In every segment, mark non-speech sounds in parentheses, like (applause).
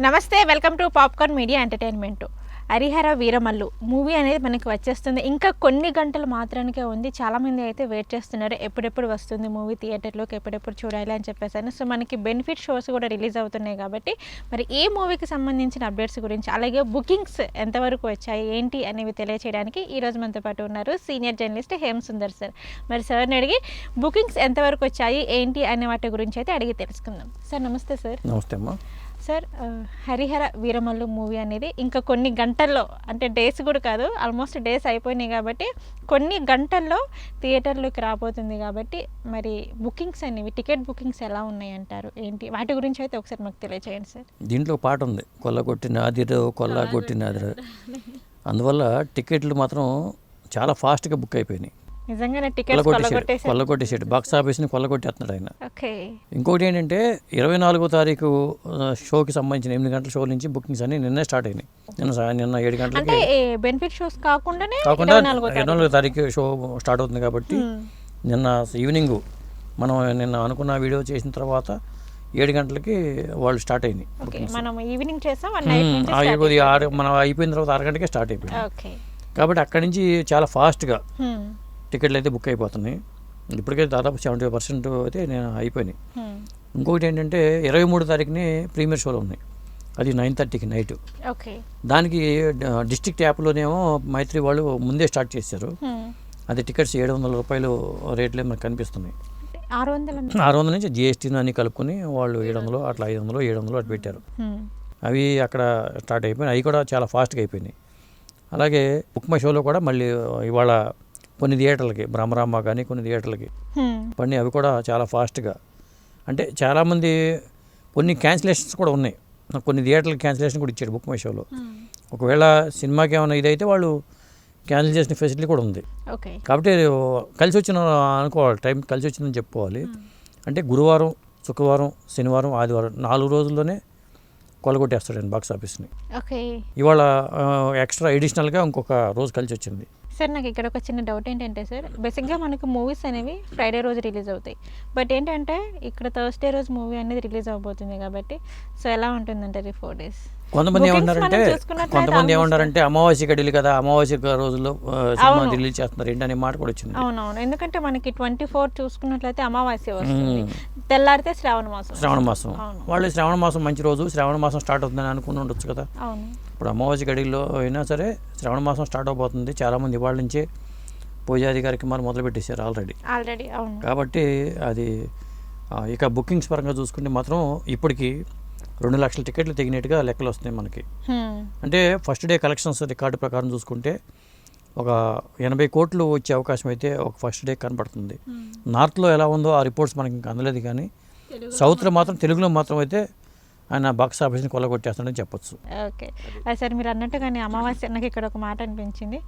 నమస్తే welcome to popcorn media entertainment. Harihara Veeramallu. Movie అనేది మనకి వచ్చేస్తుంది. ఇంకా కొన్ని గంటలు మాత్రానికే ఉంది. చాలామంది అయితే వెయిట్ చేస్తున్నారు. ఎప్పుడెప్పుడు వస్తుంది మూవీ థియేటర్లోకి ఎప్పుడెప్పుడు చూడాలి అని చెప్పేసి సో మనకి బెనిఫిట్ షోస్ కూడా రిలీజ్ అవుతున్నాయి కాబట్టి మరి ఏ మూవీకి సంబంధించిన అప్డేట్స్ గురించి అలాగే బుకింగ్స్ ఎంతవరకు వచ్చాయి ఏంటి అనేవి తెలియచేయడానికి ఈ రోజు మనతో పాటు ఉన్నారు senior journalist Hem Sundar sir. మరి సార్ని అడిగి బుకింగ్స్ ఎంతవరకు వచ్చాయి ఏంటి అనే వాటి గురించి అయితే అడిగి తెలుసుకుందాం. సార్ నమస్తే సార్. నమస్తే అమ్మా. సార్ హరిహర వీరమల్లు మూవీ అనేది ఇంకా కొన్ని గంటల్లో అంటే డేస్ కూడా కాదు ఆల్మోస్ట్ డేస్ అయిపోయినాయి కాబట్టి కొన్ని గంటల్లో థియేటర్లోకి రాబోతుంది కాబట్టి మరి బుకింగ్స్ అనేవి టికెట్ బుకింగ్స్ ఎలా ఉన్నాయి అంటారు ఏంటి? వాటి గురించి అయితే ఒకసారి మాకు తెలియచేయండి సార్. దీంట్లో పాట ఉంది కొల్లగొట్టి నాదిరు కొల్లగొట్టి నాదిరు అందువల్ల టికెట్లు మాత్రం చాలా ఫాస్ట్గా బుక్ అయిపోయినాయి. నిజంగానే టికెట్స్ కొల్లగొట్టేసాడు కొల్లగొట్టేసాడు బాక్స్ ఆఫీస్ని కొల్లగొట్టేస్తున్నాడు ఆయన. ఇంకోటి ఏంటంటే ఇరవై నాలుగో తారీఖు షోకి సంబంధించిన ఎనిమిది గంటల షో నుంచి బుకింగ్స్ అన్ని నిన్నే స్టార్ట్ అయినాయి. నిన్న నిన్న ఏడు గంటలకి బెనిఫిట్ షోస్ కాకుండానే కాకుండా ఇరవై నాలుగో తారీఖు. షో స్టార్ట్ అవుతుంది కాబట్టి నిన్న ఈవినింగ్ మనం నిన్న అనుకున్న వీడియో చేసిన తర్వాత ఏడు గంటలకి వాళ్ళు స్టార్ట్ అయింది ఓకే మనం ఈవినింగ్ చేసాం ఆరు మనం అయిపోయిన తర్వాత అరగంటకే స్టార్ట్ అయిపోయింది. కాబట్టి అక్కడి నుంచి చాలా ఫాస్ట్గా. టికెట్లు అయితే బుక్ అయిపోతున్నాయి. ఇప్పటికే దాదాపు సెవెంటీ పర్సెంట్ అయితే నేను అయిపోయినాయి. ఇంకొకటి ఏంటంటే ఇరవై మూడు తారీఖుని ప్రీమియర్ షోలు ఉన్నాయి. అది నైన్ థర్టీకి నైట్. ఓకే. దానికి డిస్ట్రిక్ట్ యాప్లోనేమో మైత్రి వాళ్ళు ముందే స్టార్ట్ చేశారు. అది టికెట్స్ ఏడు వందల రూపాయలు రేట్లే మనకు కనిపిస్తున్నాయి. ఆరు వందల ఆరు వందల నుంచి జిఎస్టీని అన్ని కలుపుకొని వాళ్ళు ఏడు వందలు అట్లా ఐదు వందలు ఏడు వందలు అటు పెట్టారు. అవి అక్కడ స్టార్ట్ అయిపోయినాయి. అవి కూడా చాలా ఫాస్ట్గా అయిపోయినాయి. అలాగే బుక్ మై షోలో కూడా మళ్ళీ ఇవాళ కొన్ని థియేటర్లకి బ్రహ్మరామ కానీ కొన్ని థియేటర్లకి. పని అవి కూడా చాలా ఫాస్ట్గా. అంటే చాలామంది కొన్ని క్యాన్సిలేషన్స్ కూడా ఉన్నాయి. నాకు కొన్ని థియేటర్లకి క్యాన్సిలేషన్ కూడా ఇచ్చాడు బుక్ మై షోలో. ఒకవేళ సినిమాకి ఏమైనా ఇదైతే వాళ్ళు క్యాన్సిల్ చేసిన ఫెసిలిటీ కూడా ఉంది. కాబట్టి కలిసి వచ్చిన అనుకోవాలి టైం కలిసి వచ్చిందని చెప్పుకోవాలి అంటే గురువారం శుక్రవారం శనివారం ఆదివారం నాలుగు రోజుల్లోనే కొలగొట్టేస్తాడండి బాక్స్ ఆఫీస్ని. ఇవాళ ఎక్స్ట్రా ఎడిషనల్గా ఇంకొక రోజు కలిసి వచ్చింది సార్ నాకు ఇక్కడ ఒక చిన్న డౌట్ ఏంటంటే సార్ బేసిక్గా మనకు మూవీస్ అనేవి ఫ్రైడే రోజు రిలీజ్ అవుతాయి. బట్ ఏంటంటే ఇక్కడ థర్స్డే రోజు మూవీ అనేది రిలీజ్ అవబోతుంది కాబట్టి సో ఎలా ఉంటుందంటారు ఈ ఫోర్ డేస్ కొంతమంది ఏమన్నారంటే కొంతమంది ఏమన్నారంటే అమావాస్య గడిలు కదా అమావాస్య రోజుల్లో సినిమా. రిలీజ్ చేస్తున్నారు. ఏంటనే మాట కూడా వచ్చింది. అవునవును. ఎందుకంటే మనకి ట్వంటీ ఫోర్ చూసుకున్నట్లయితే అమావాస్య వస్తుంది. తెల్లారితే శ్రావణ మాసం. శ్రావణ మాసం. వాళ్ళు శ్రావణ మాసం మంచి రోజు శ్రావణ మాసం స్టార్ట్ అవుతుందని అనుకుని ఉండొచ్చు కదా. ఇప్పుడు అమావాస్య గడిలో అయినా సరే శ్రావణ మాసం స్టార్ట్ అవబోతుంది. చాలామంది ఇవాళ నుంచే పూజాది కార్యక్రమాలు మొదలు పెట్టేశారు ఆల్రెడీ. ఆల్రెడీ అవును. కాబట్టి అది ఇక బుకింగ్స్ పరంగా చూసుకుంటే మాత్రం ఇప్పటికి రెండు లక్షల టికెట్లు తెగినట్టుగా లెక్కలు వస్తున్నాయి మనకి. అంటే ఫస్ట్ డే కలెక్షన్స్ రికార్డు ప్రకారం చూసుకుంటే ఒక ఎనభై కోట్లు వచ్చే అవకాశం అయితే ఒక ఫస్ట్ డే కనపడుతుంది నార్త్లో ఎలా ఉందో ఆ రిపోర్ట్స్ మనకి ఇంకా అందలేదు కానీ సౌత్లో మాత్రం తెలుగులో మాత్రం అయితే ఆయన బాక్స్ ఆఫీస్ని కొల్లగొట్టేస్తాడని చెప్పొచ్చు. ఓకే. అది సార్ మీరు అన్నట్టుగానే అమావాస్య నాకు ఇక్కడ ఒక మాట అనిపించింది.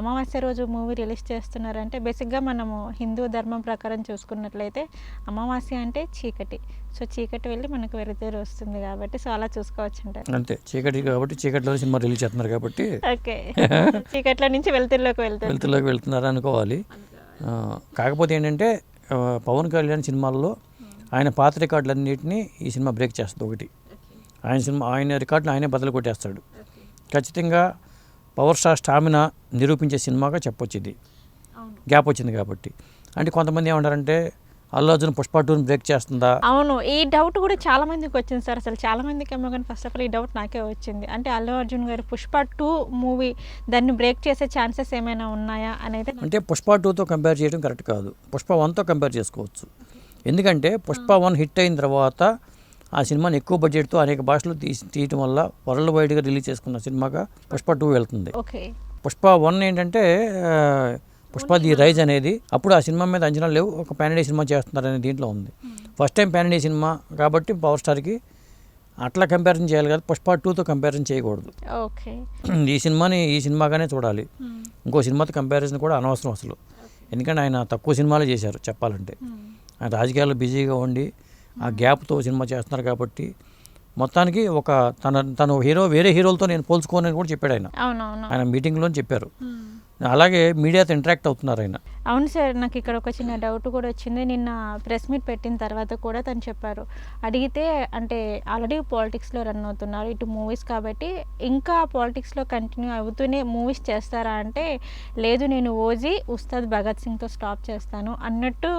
అమావాస్య రోజు మూవీ రిలీజ్ చేస్తున్నారంటే బేసిక్గా మనము హిందూ ధర్మం ప్రకారం చూసుకున్నట్లయితే అమావాస్య అంటే చీకటి. సో చీకటి వెళ్ళి మనకు వెలుతురు వస్తుంది కాబట్టి సో అలా చూసుకోవచ్చు అంటారు అంతే. చీకటి కాబట్టి చీకటిలో సినిమా రిలీజ్ చేస్తున్నారు కాబట్టి ఓకే. చీకట్లో నుంచి వెలుతురులోకి వెళ్తుంది. వెళ్తులోకి వెళ్తున్నారు అనుకోవాలి. కాకపోతే ఏంటంటే పవన్ కళ్యాణ్ సినిమాల్లో ఆయన పాత రికార్డులన్నింటినీ ఈ సినిమా బ్రేక్ చేస్తుంది ఒకటి. ఆయన సినిమా ఆయన రికార్డులు ఆయనే బదులు కొట్టేస్తాడు ఖచ్చితంగా పవర్ స్టార్ స్టామినా నిరూపించే సినిమాగా చెప్పొచ్చు ఇది గ్యాప్ వచ్చింది కాబట్టి. అంటే కొంతమంది ఏమంటారంటే అల్లు అర్జున్ పుష్ప టూని బ్రేక్ చేస్తుందా? అవును. ఈ డౌట్ కూడా చాలా మందికి వచ్చింది సార్. అసలు చాలా మందికి ఏమో కానీ ఫస్ట్ ఆఫ్ ఆల్ ఈ డౌట్ నాకే వచ్చింది. అంటే అల్లు అర్జున్ గారు పుష్ప టూ మూవీ దాన్ని బ్రేక్ చేసే ఛాన్సెస్ ఏమైనా ఉన్నాయా అనేది అంటే పుష్ప టూతో కంపేర్ చేయడం కరెక్ట్ కాదు. పుష్ప వన్తో కంపేర్ చేసుకోవచ్చు. ఎందుకంటే పుష్ప వన్ హిట్ అయిన తర్వాత ఆ సినిమాని ఎక్కువ బడ్జెట్తో అనేక భాషలు తీసి తీయటం వల్ల వరల్డ్ వైడ్గా రిలీజ్ చేసుకున్న సినిమాగా పుష్ప టూ వెళ్తుంది. ఓకే. పుష్ప వన్ ఏంటంటే పుష్ప ది రైజ్ అనేది అప్పుడు ఆ సినిమా మీద అంచనాలు లేవు. ఒక ప్యానడీ సినిమా చేస్తున్నారనే దీంట్లో ఉంది. ఫస్ట్ టైం ప్యానడీ సినిమా కాబట్టి పవర్ స్టార్కి అట్లా కంపారిజన్ చేయాలి కదా పుష్ప టూతో కంపారిజన్ చేయకూడదు. ఓకే. (clears throat) ఈ సినిమాని ఈ సినిమాగానే చూడాలి. ఇంకో సినిమాతో కంపారిజన్ కూడా అనవసరం అసలు. ఎందుకంటే ఆయన తక్కువ సినిమాలే చేశారు చెప్పాలంటే. ఆయన రాజకీయాల్లో బిజీగా ఉండి ఆ గ్యాప్తో సినిమా చేస్తున్నారు కాబట్టి మొత్తానికి ఒక తన తను హీరో వేరే హీరోలతో నేను పోల్చుకోనని కూడా చెప్పాడు ఆయన. ఆయన మీటింగ్లో చెప్పారు. అలాగే మీడియాతో ఇంటరాక్ట్ అవుతున్నారు ఆయన. అవును సార్ నాకు ఇక్కడ ఒక చిన్న డౌట్ కూడా వచ్చింది. నిన్న ప్రెస్ మీట్ పెట్టిన తర్వాత కూడా తను చెప్పారు. అడిగితే అంటే ఆల్రెడీ పాలిటిక్స్లో రన్ అవుతున్నారు ఇటు మూవీస్ కాబట్టి ఇంకా పాలిటిక్స్లో కంటిన్యూ అవుతూనే మూవీస్ చేస్తారా అంటే లేదు నేను ఓజీ ఉస్తాద్ భగత్ సింగ్తో స్టాప్ చేస్తాను అన్నట్టు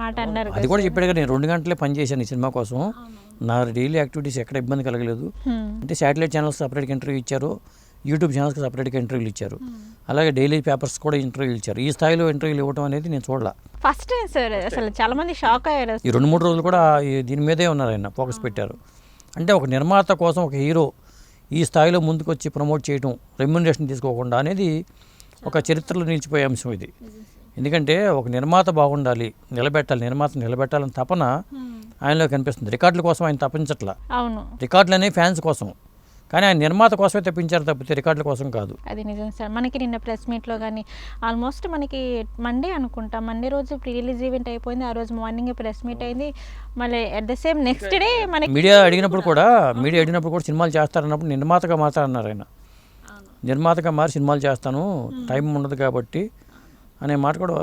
మాట అన్నారు అది కూడా. చెప్పాడు కదా నేను రెండు గంటలే పనిచేశాను ఈ సినిమా కోసం. నా డైలీ యాక్టివిటీస్ ఎక్కడ ఇబ్బంది కలగలేదు. అంటే శాటిలైట్ ఛానల్స్ సపరేట్గా ఇంటర్వ్యూ ఇచ్చారు. యూట్యూబ్ ఛానల్స్కి సపరేట్గా ఇంటర్వ్యూలు ఇచ్చారు. అలాగే డైలీ పేపర్స్ కూడా ఇంటర్వ్యూలు ఇచ్చారు. ఈ స్థాయిలో ఇంటర్వ్యూలు ఇవ్వడం అనేది నేను చూడాల. ఫస్ట్ టైం సార్ అసలు చాలా మంది షాక్ అయ్యారు. ఈ రెండు మూడు రోజులు కూడా ఈ దీని మీదే ఉన్నారు ఆయన ఫోకస్ పెట్టారు. అంటే ఒక నిర్మాత కోసం ఒక హీరో ఈ స్థాయిలో ముందుకు వచ్చి ప్రమోట్ చేయడం రెమ్యునరేషన్ తీసుకోకుండా అనేది ఒక చరిత్రలో నిలిచిపోయే అంశం ఇది. ఎందుకంటే ఒక నిర్మాత బాగుండాలి నిలబెట్టాలి నిర్మాత నిలబెట్టాలని తపన ఆయనలో కనిపిస్తుంది. రికార్డుల కోసం ఆయన తప్పించట్లా అవును. రికార్డులు అనేవి ఫ్యాన్స్ కోసం. కానీ ఆయన నిర్మాత కోసమే తప్పించారు తప్పితే రికార్డుల కోసం కాదు. అది నిజం సార్. మనకి నిన్న ప్రెస్ మీట్లో కానీ ఆల్మోస్ట్ మనకి మండే అనుకుంటా. మండే రోజు ప్రీ రిలీజ్ ఈవెంట్ అయిపోయింది. ఆ రోజు మార్నింగ్ ప్రెస్ మీట్ అయింది. మళ్ళీ at the same next day మనకి మీడియా అడిగినప్పుడు కూడా మీడియా అడిగినప్పుడు కూడా సినిమాలు చేస్తారన్నప్పుడు నిర్మాతగా మాట్లాడన్నారు ఆయన. నిర్మాతగా మారి సినిమాలు చేస్తాను. టైం ఉండదు కాబట్టి అనే మాట కూడా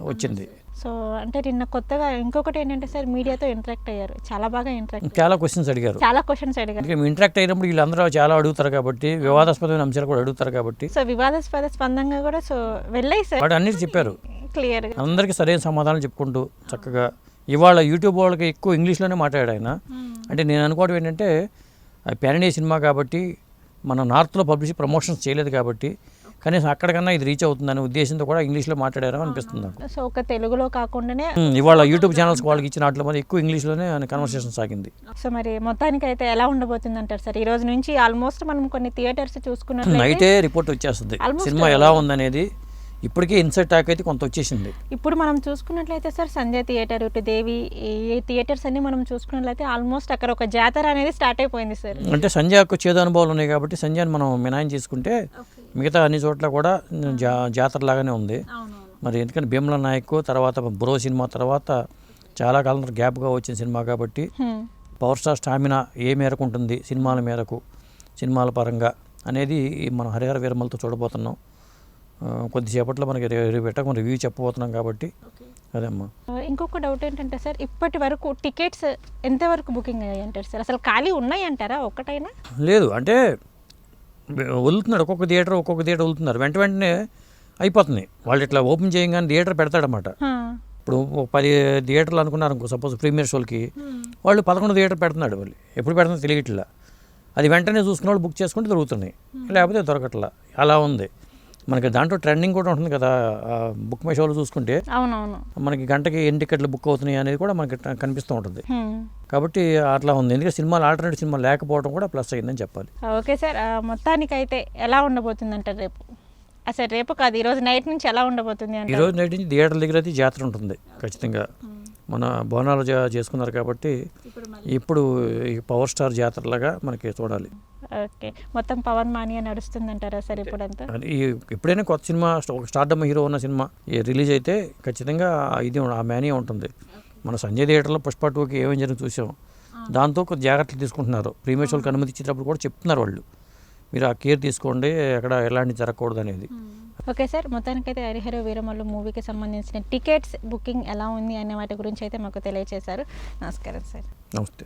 వచ్చింది. సో అంటే నిన్న కొత్తగా ఇంకొకటి ఏంటంటే సార్ మీడియాతో ఇంటరాక్ట్ అయ్యారు. చాలా బాగా ఇంటరాక్ట్ చాలా క్వశ్చన్స్ అడిగారు. చాలా క్వశ్చన్స్ అడిగారు. ఇంటరాక్ట్ అయినప్పుడు వీళ్ళందరూ చాలా అడుగుతారు కాబట్టి వివాదాస్పదమైన అంశాలు కూడా అడుగుతారు కాబట్టి. సో వివాదాస్పద స్పందంగా కూడా సో వెళ్ళాయి సార్. వాడు అన్నిటి చెప్పారు. క్లియర్గా అందరికీ సరైన సమాధానం చెప్పుకుంటూ చక్కగా ఇవాళ యూట్యూబ్ వాళ్ళకి ఎక్కువ ఇంగ్లీష్లోనే మాట్లాడాడు ఆయన. అంటే నేను అనుకోవడం ఏంటంటే ప్యాన్ ఇండియా సినిమా కాబట్టి మన నార్త్లో పబ్లిష్ ప్రమోషన్స్ చేయలేదు కాబట్టి కనీసం అక్కడికన్నా ఇది రీచ్ అవుతుందనే ఉద్దేశంతో కూడా ఇంగ్లీష్లో మాట్లాడారో అనిపిస్తుంది నాకు. సో ఒక తెలుగులో కాకుండానే ఇవాళ యూట్యూబ్ ఛానల్స్ వాళ్ళకి ఇచ్చిన వాటిలో మరి ఎక్కువ ఇంగ్లీష్లోనే కన్వర్సేషన్ సాగింది. సో మరి మొత్తానికి అయితే ఎలా ఉండబోతుంది అంటారు సార్? ఈ రోజు నుంచి ఆల్మోస్ట్ మనం కొన్ని థియేటర్స్ చూసుకున్నట్లయితే నైటే రిపోర్ట్ వచ్చేస్తుంది. సినిమా ఎలా ఉందనేది ఇప్పటికే ఇన్సైట్ టాక్ అయితే కొంత వచ్చేసింది. ఇప్పుడు మనం చూసుకున్నట్లయితే సార్ సంజయ్ థియేటర్ ఇటు దేవి ఈ థియేటర్స్ అన్ని మనం చూసుకున్నట్లయితే ఆల్మోస్ట్ అక్కడ ఒక జాతర అనేది స్టార్ట్ అయిపోయింది సార్. అంటే సంజయ్కు చేదు అనుభవాలు ఉన్నాయి కాబట్టి సంజయ్ని మనం మినాయం చేసుకుంటే మిగతా అన్ని చోట్ల కూడా జా జాతరలాగానే ఉంది. మరి ఎందుకంటే భీమల నాయక్ తర్వాత బ్రో సినిమా తర్వాత చాలా కాలం గ్యాప్గా వచ్చిన సినిమా కాబట్టి. పవర్ స్టార్ స్టామినా ఏ మేరకు ఉంటుంది సినిమాల మేరకు సినిమాల పరంగా అనేది మనం హరిహర వీరమలతో చూడబోతున్నాం. కొద్దిసేపట్లో మనకి పెట్టక మనం రివ్యూ చెప్పబోతున్నాం కాబట్టి అదేమ్మా ఇంకొక డౌట్ ఏంటంటే సార్ ఇప్పటి వరకు టికెట్స్ ఎంతవరకు బుకింగ్ అయ్యాయి అంటారు సార్? అసలు ఖాళీ ఉన్నాయి అంటారా ఒక్కటైనా? లేదు అంటే వదులుతున్నాడు. ఒక్కొక్క థియేటర్ ఒక్కొక్క థియేటర్ వదులుతున్నారు. వెంట వెంటనే అయిపోతుంది వాళ్ళు ఇట్లా ఓపెన్ చేయగానే థియేటర్ పెడతాడనమాట. ఇప్పుడు పది థియేటర్లు అనుకున్నారు అనుకో సపోజ్ ప్రీమియర్ షోలకి వాళ్ళు పదకొండు థియేటర్ పెడుతున్నాడు వాళ్ళు ఎప్పుడు పెడుతున్నా తెలియట్లా. అది వెంటనే చూసుకున్న వాళ్ళు బుక్ చేసుకుంటే దొరుకుతున్నాయి. లేకపోతే దొరకట్లా. అలా ఉంది. మనకి దాంట్లో ట్రెండింగ్ కూడా ఉంటుంది కదా బుక్ మై షోలో చూసుకుంటే. అవునవును. మనకి గంటకి ఎన్ని టికెట్లు బుక్ అవుతున్నాయి అనేది కూడా మనకి కనిపిస్తూ ఉంటుంది. కాబట్టి అట్లా ఉంది. ఎందుకంటే సినిమాలు ఆల్టర్నేటివ్ సినిమా లేకపోవడం కూడా ప్లస్ అయిందని చెప్పాలి. Okay sir. ఆ, మొత్తానికైతే ఎలా ఉండబోతుంది అంటారు రేపు? అసలు రేపు కాదు ఈరోజు నైట్ నుంచి ఎలా ఉండబోతుంది ఈ రోజు నైట్ నుంచి థియేటర్ దగ్గర అయితే జాతర ఉంటుంది ఖచ్చితంగా. మన బోనాలు చేసుకున్నారు కాబట్టి ఇప్పుడు ఈ పవర్ స్టార్ జాతరలాగా మనకి చూడాలి. ఓకే. మొత్తం పవన్ మానియా నడుస్తుంది అంటారా సార్ ఇప్పుడంతా? ఈ ఎప్పుడైనా కొత్త సినిమా స్టార్డమ్ హీరో ఉన్న సినిమా రిలీజ్ అయితే ఖచ్చితంగా ఇది ఆ మేనియా ఉంటుంది. మన సంజయ్ థియేటర్లో పుష్ప టూకి ఏమేం జరిగింది చూసాం. దాంతో కొద్ది జాగ్రత్తలు తీసుకుంటున్నారు. ప్రీమియర్ షోకి అనుమతి ఇచ్చేటప్పుడు కూడా చెప్తున్నారు వాళ్ళు. మీరు ఆ కేర్ తీసుకోండి ఎక్కడ ఎలాంటి జరగకూడదు అనేది ఓకే సార్ మొత్తానికైతే హరిహర వీరమల్లు మూవీకి సంబంధించిన టికెట్స్ బుకింగ్ ఎలా ఉంది అనే వాటి గురించి అయితే మాకు తెలియజేశారు నమస్కారం సార్. నమస్తే.